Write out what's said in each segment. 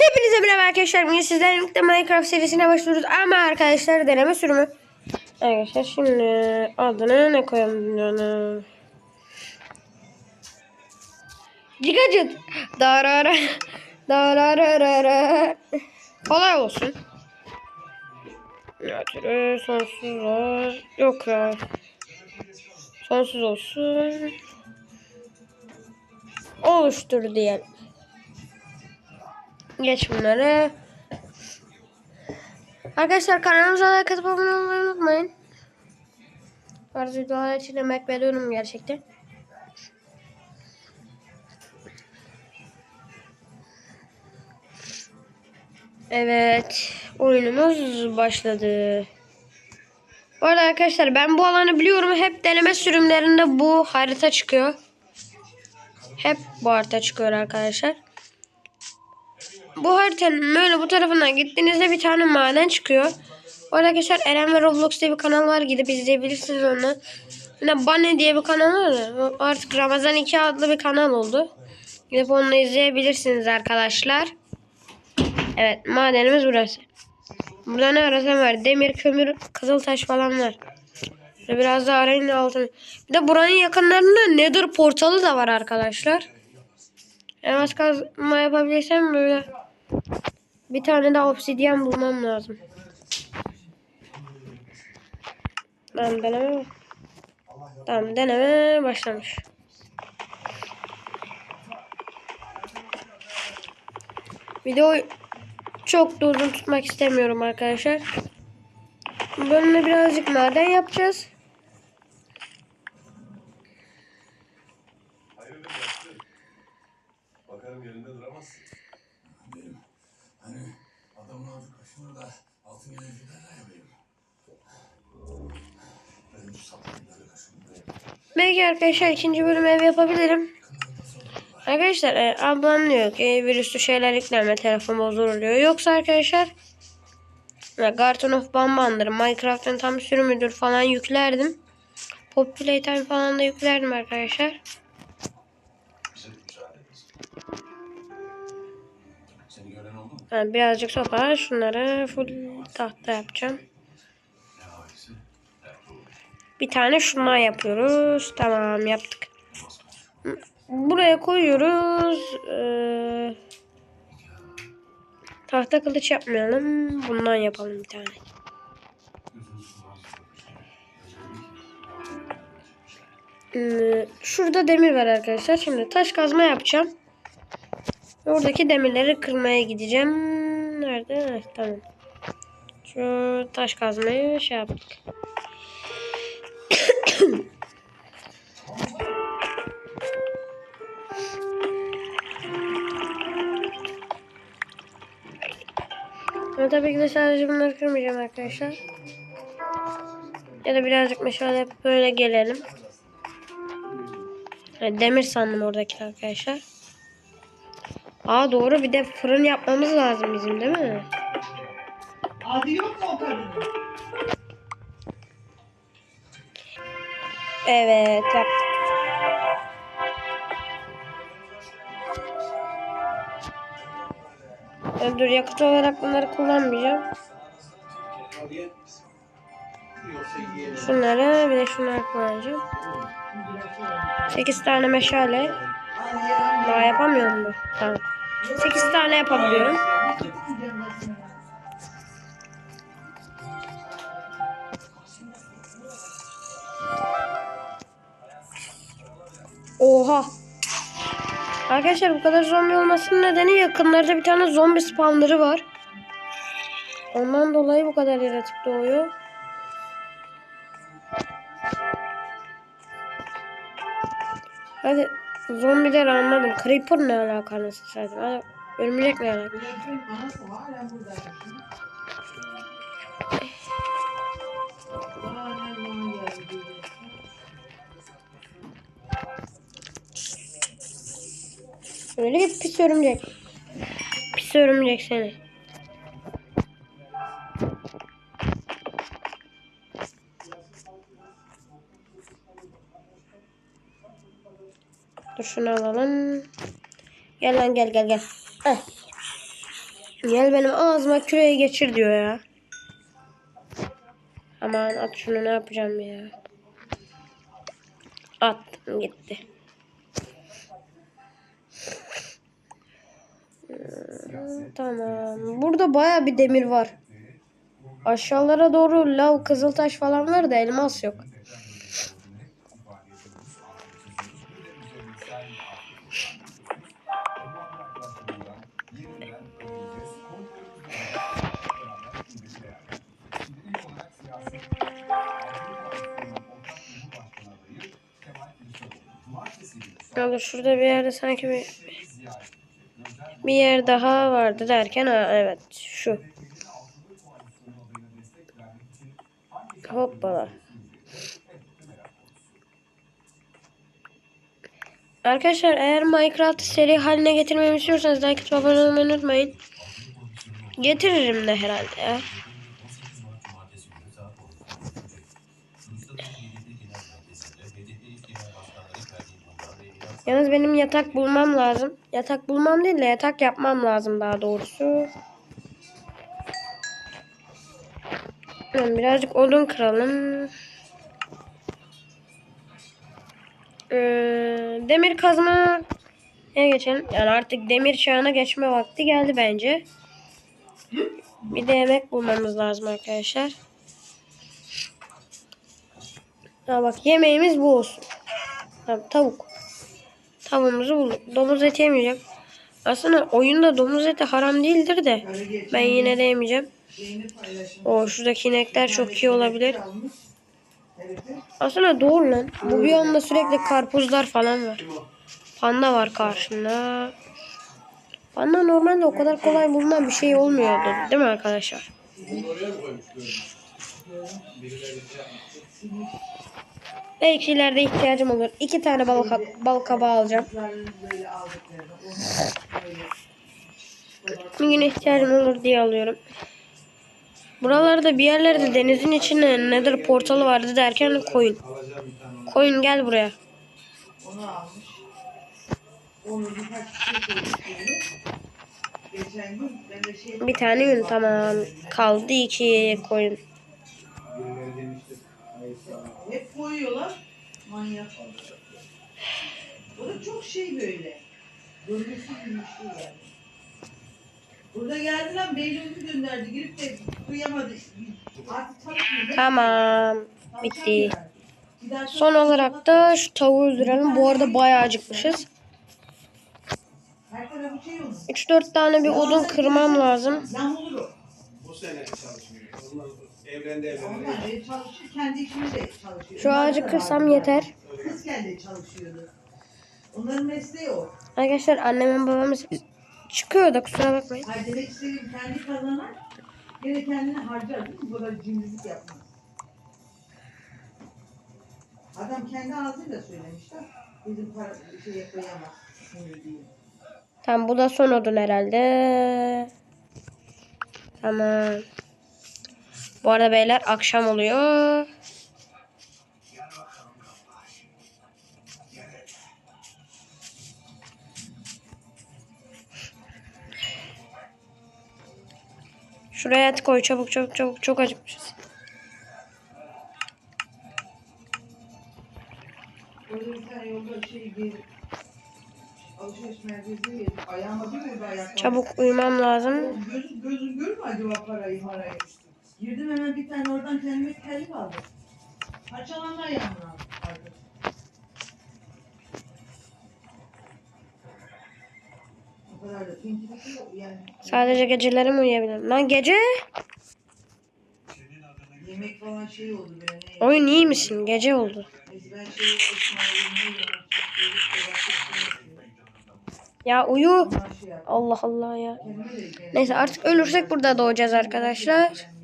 Hepinize merhaba arkadaşlar. Bugün sizlerle birlikte Minecraft serisine başlıyoruz. Ama arkadaşlar deneme sürümü. Arkadaşlar şimdi adını ne koyalım? Yani... Gigacıt. Darara. Dararara. Kolay olsun. Ya türü sonsuzlar. Yok ya. Sonsuz olsun. Oluştur diyelim. Geç bunları. Arkadaşlar kanalımıza like atıp abone olmayı unutmayın. Bazı videolar için emek veriyorum gerçekten. Evet. Oyunumuz başladı. Bu arada arkadaşlar ben bu alanı biliyorum. Hep deneme sürümlerinde bu harita çıkıyor. Hep bu harita çıkıyor arkadaşlar. Bu haritanın böyle bu tarafından gittiğinizde bir tane maden çıkıyor. Arada arkadaşlar Eren ve Roblox diye bir kanal var. Gidip izleyebilirsiniz onu. Yine Bunny diye bir kanal var Artık Ramazan 2 adlı bir kanal oldu. Gidip onu izleyebilirsiniz arkadaşlar. Evet madenimiz burası. Burada ne arasam var. Demir, kömür, kızıltaş falan var. Biraz da arayın altını. Bir de buranın yakınlarında Nether portalı da var arkadaşlar. Elmas kazma yapabilirsem böyle bir tane daha obsidyen bulmam lazım. Tamam deneme. Tamam deneme başlamış. Videoyu çok da uzun tutmak istemiyorum arkadaşlar. Bölümde birazcık maden yapacağız. Bakarım yerinde duramazsın. Adı kaşınır da altın gelince derler ya benim. Benim şu saplarımda kaşınır da Belki arkadaşlar ikinci bölüm ev yapabilirim. Arkadaşlar e, ablam diyor ki virüslü şeyler yükleme telefon bozuluyor. Yoksa arkadaşlar e, Garden of Bamban'dır. Minecraft'ın tam sürümüdür falan yüklerdim. Pop falan da yüklerdim arkadaşlar. Yani birazcık sopa şunları full tahta yapacağım. Bir tane şundan yapıyoruz. Tamam yaptık. Buraya koyuyoruz. Ee, tahta kılıç yapmayalım. Bundan yapalım bir tane. Ee, şurada demir var arkadaşlar. Şimdi taş kazma yapacağım. Oradaki demirleri kırmaya gideceğim. Nerede? Heh, tamam. Şu taş kazmayı şey yaptık. Ama tabii ki de sadece bunları kırmayacağım arkadaşlar. Ya da birazcık meşale böyle gelelim. Demir sandım oradaki arkadaşlar. Aa doğru bir de fırın yapmamız lazım bizim değil mi? Adı yok mu o kadının? Evet yaptık. Ya dur yakıt olarak bunları kullanmayacağım. Şunları bir de şunları kullanacağım. 8 tane meşale. Daha yapamıyor mu? Tamam. 8 tane yapabiliyorum. Oha. Arkadaşlar bu kadar zombi olmasının nedeni yakınlarda bir tane zombi spawnları var. Ondan dolayı bu kadar yaratık doğuyor. Hadi zombileri anladım. Creeper ne alaka anasını satayım. Hadi örümcek ne alaka? Öyle pis örümcek. Pis örümcek seni. Dur şunu alalım. Gel lan gel gel gel. Heh. Gel benim ağzıma küreği geçir diyor ya. Aman at şunu ne yapacağım ya. Attım gitti. Tamam. Burada baya bir demir var. Aşağılara doğru lav, kızıltaş falan var da elmas yok. Ya dur şurada bir yerde sanki bir bir yer daha vardı derken ha evet şu. Hoppala. Arkadaşlar eğer Minecraft'ı seri haline getirmemi istiyorsanız like abone olmayı unutmayın. Getiririm de herhalde ya. Yalnız benim yatak bulmam lazım. Yatak bulmam değil de yatak yapmam lazım daha doğrusu. Birazcık odun kıralım. Ee, demir kazma ne geçelim? Yani artık demir çağına geçme vakti geldi bence. Bir de yemek bulmamız lazım arkadaşlar. Ha bak yemeğimiz bu olsun. Tamam, tavuk. Tavuğumuzu bulduk. Domuz eti yemeyeceğim. Aslında oyunda domuz eti haram değildir de ben yine de yemeyeceğim. O şuradaki inekler çok iyi olabilir. Aslında doğru lan. Bu biyomda sürekli karpuzlar falan var. Panda var karşında. Panda normalde o kadar kolay bulunan bir şey olmuyordu. Değil mi arkadaşlar? Belki ileride ihtiyacım olur. İki tane balık, balık kabağı alacağım. Kızların böyle aldıklarını. Onu böyle Bir gün ihtiyacım olur diye alıyorum. Buralarda bir yerlerde denizin içinde nedir portalı vardı derken koyun. Koyun gel buraya. Bir tane yün tamam. Kaldı iki koyun. Hep koyuyorlar. Manyak. O da çok şey böyle. Görgüsüz bir şey yani. Burada geldiler Beylül'ü gönderdi. Girip de duyamadı. Artık. Tamam. Bitti. Son olarak da şu tavuğu öldürelim. Bu arada bayağı acıkmışız. Her tarafı şey olur. 3-4 tane bir odun kırmam lazım. Bu sene çalışmıyor. Evrende evrende. Onlar e, çalışıyor. Kendi işini de çalışıyor. Şu ağacı kırsam yeter. Kız kendi çalışıyordu. Onların mesleği o. Arkadaşlar annemin babamız çıkıyor da kusura bakmayın. Hayır demek istediğim kendi kazanar. Gene kendini harcar değil mi? Bu kadar cimrilik yapmaz. Adam kendi ağzıyla söylemiş de bizim para şeye koyamaz. Sinir diye. Tamam bu da son odun herhalde. Tamam. Bu arada beyler akşam oluyor. Şuraya et koy çabuk çabuk çabuk çok acıkmışız. Çabuk uyumam lazım. Gözüm, gözüm görür mü acaba parayı marayı? Girdim hemen bir tane oradan kendime terlik aldım. Parçalanlar yanına aldım. Sadece geceleri mi uyuyabilirim? Lan gece? Yemek falan şey oldu böyle. Oyun iyi misin? Gece oldu. Şey. Ya uyu. Şey. Allah Allah ya. Neyse artık ölürsek burada doğacağız arkadaşlar.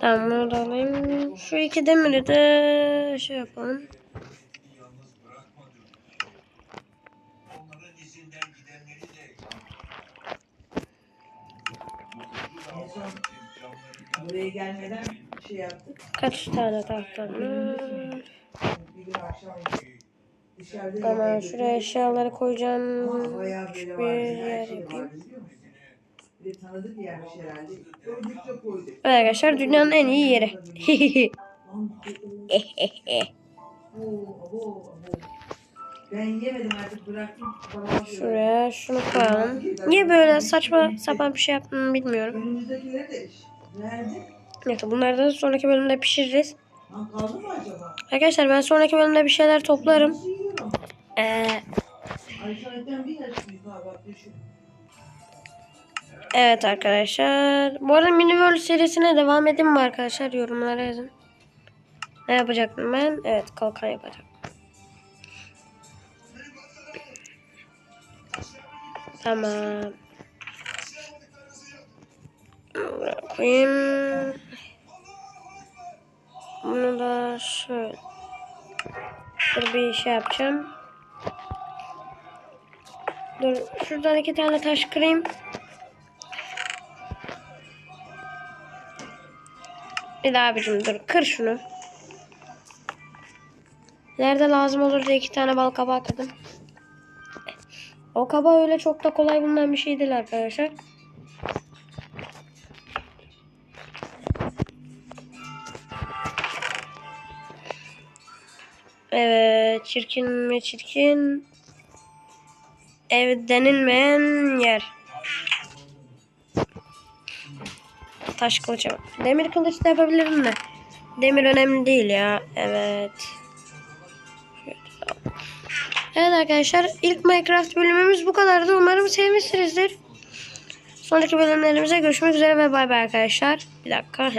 Tamam bunu da alayım. Şu iki demiri de şey yapalım. Buraya gelmeden şey yaptık. Kaç tane Dışarıda Tamam şuraya eşyaları koyacağım. Küçük bir yer şey yapayım. Bir de tanıdık yermiş herhalde. Koydukça koyduk. Evet arkadaşlar dünyanın en iyi yeri. Ben yemedim artık bıraktım. Şuraya şunu koyalım. Niye böyle saçma sapan bir şey yaptım bilmiyorum. Önümüzdekileri de verdi. Neyse bunları da sonraki bölümde pişiririz. Lan kaldı mı acaba? Arkadaşlar ben sonraki bölümde bir şeyler toplarım. Ee, Ay saatten bir yaş büyük ha bak düşün. Evet arkadaşlar. Bu arada Mini World serisine devam edeyim mi arkadaşlar? Yorumlara yazın. Ne yapacaktım ben? Evet kalkan yapacağım. Tamam. Buraya koyayım. Bunu da şöyle. Dur bir şey yapacağım. Dur şuradan iki tane taş kırayım. Bir daha abicim dur kır şunu. Nerede lazım olur diye iki tane bal kabağı kırdım. O kaba öyle çok da kolay bulunan bir şey değil arkadaşlar. Evet çirkin mi çirkin. Ev denilmeyen yer. Taş kılıç. Demir kılıç da yapabilirim de. Demir önemli değil ya. Evet. Evet arkadaşlar ilk Minecraft bölümümüz bu kadardı. Umarım sevmişsinizdir. Sonraki bölümlerimize görüşmek üzere ve bay bay arkadaşlar. Bir dakika.